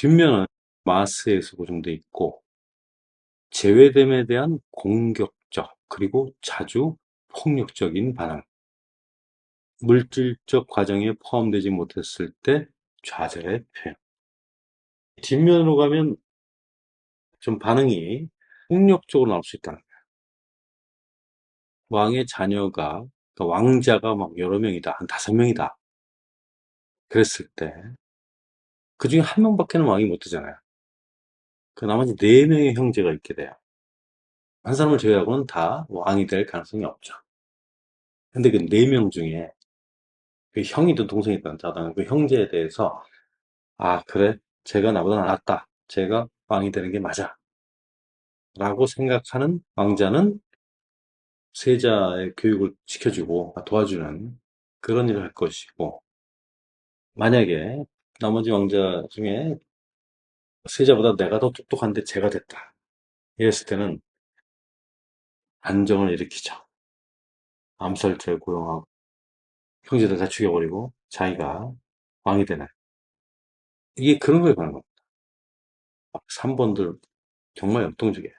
뒷면은 마스에서 고정돼 있고 제외됨에 대한 공격적 그리고 자주 폭력적인 반응. 물질적 과정에 포함되지 못했을 때 좌절의 표현. 뒷면으로 가면 좀 반응이 폭력적으로 나올 수 있다는 거예요. 왕의 자녀가 그러니까 왕자가 막 여러 명이다. 한 다섯 명이다. 그랬을 때 그 중에 한 명밖에는 왕이 못 되잖아요. 그 나머지 네 명의 형제가 있게 돼요. 한 사람을 제외하고는 다 왕이 될 가능성이 없죠. 근데 그 네 명 중에 그 형이든 동생이든 자다는 그 형제에 대해서 아 그래 제가 나보다 낫다 제가 왕이 되는 게 맞아 라고 생각하는 왕자는 세자의 교육을 시켜주고 도와주는 그런 일을 할 것이고 만약에 나머지 왕자 중에 세자보다 내가 더 똑똑한데 제가 됐다. 이랬을 때는 안정을 일으키죠. 암살자를 고용하고 형제들 다 죽여버리고 자기가 왕이 되는 이게 그런 거에 관한 겁니다. 3번들 정말 역동적이에요